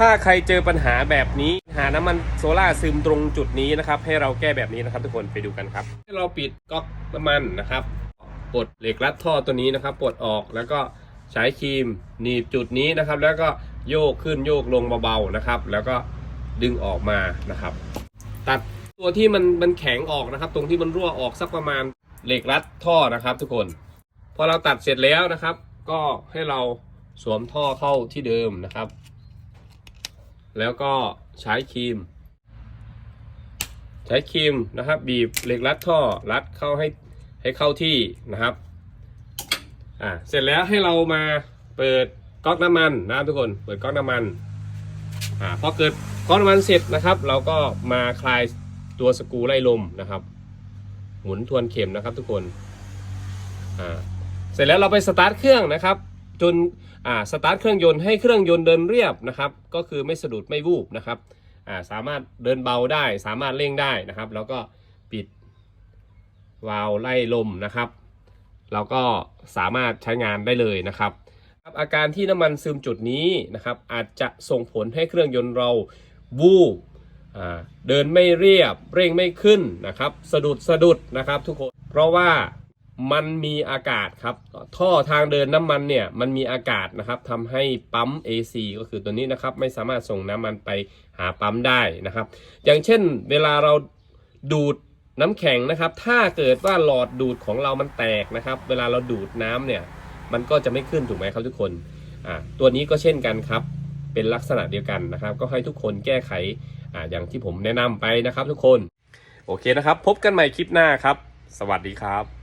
ถ้าใครเจอปัญหาแบบนี้ หาน้ำมันโซล่าซึมตรงจุดนี้นะครับ ให้เราแก้แบบนี้นะครับ ทุกคนไปดูกันครับ ให้เราปิดก๊อกน้ำมันนะครับปลดเหล็กรัดท่อตัวนี้นะครับปลดออกแล้วก็ใช้ครีมหนีบจุดนี้นะครับ แล้วก็โยกขึ้นโยกลงเบาๆนะครับ แล้วก็ดึงออกมานะครับ ตัดตัวที่มันมันแข็งออกนะครับ ตรงที่มันรั่วออกสักประมาณเหล็กรัดท่อนะครับ ทุกคน พอเราตัดเสร็จแล้วนะครับ ก็ให้เราสวมท่อเข้าที่เดิมนะครับ แล้วก็ใช้ครีม ใช้ครีมนะครับ บีบเหล็กรัดท่อรัดเข้าให้ให้เข้าที่นะครับอ่าเสร็จแล้วให้เรามาเปิดก๊อกน้ำมันนะครับทุกคนเปิดก๊อกน้ำมันอ่าพอเกิดก๊อกน้ำมันเสร็จนะครับ เราก็มาคลายตัวสกรูไล่ลมนะครับ หมุนทวนเข็มนะครับทุกคนอ่าเสร็จแล้วเราไปสตาร์ทเครื่องนะครับ จนอ่าสตาร์ทเครื่องยนต์ให้เครื่องยนต์เดินเรียบนะครับ ก็คือไม่สะดุดไม่วูบนะครับอ่าสามารถเดินเบาได้ สามารถเร่งได้นะครับ แล้วก็ปิดวาล์วไล่ลมนะครับเราก็สามารถใช้งานได้เลยนะครับ อาการที่น้ำมันซึมจุดนี้นะครับ อาจจะส่งผลให้เครื่องยนต์เราวูบเดินไม่เรียบ เร่งไม่ขึ้นนะครับ สะดุดสะดุดนะครับทุกคน เพราะว่า มันมีอากาศครับ ท่อทางเดินน้ำมันเนี่ยมันมีอากาศนะครับทำให้ปั๊ม AC ก็คือตัวนี้นะครับ ไม่สามารถส่งน้ำมันไปหาปั๊มได้นะครับ อย่างเช่นเวลาเราดูดน้ำแข็งนะครับ ถ้าเกิดว่าหลอดดูดของเรามันแตกนะครับ เวลาเราดูดน้ำเนี่ย มันก็จะไม่ขึ้นถูกไหมครับทุกคนอ่าตัวนี้ก็เช่นกันครับ เป็นลักษณะเดียวกันนะครับ ก็ให้ทุกคนแก้ไขอ่าอย่างที่ผมแนะนำไปนะครับ ทุกคน โอเคนะครับ พบกันใหม่คลิปหน้าครับ สวัสดีครับ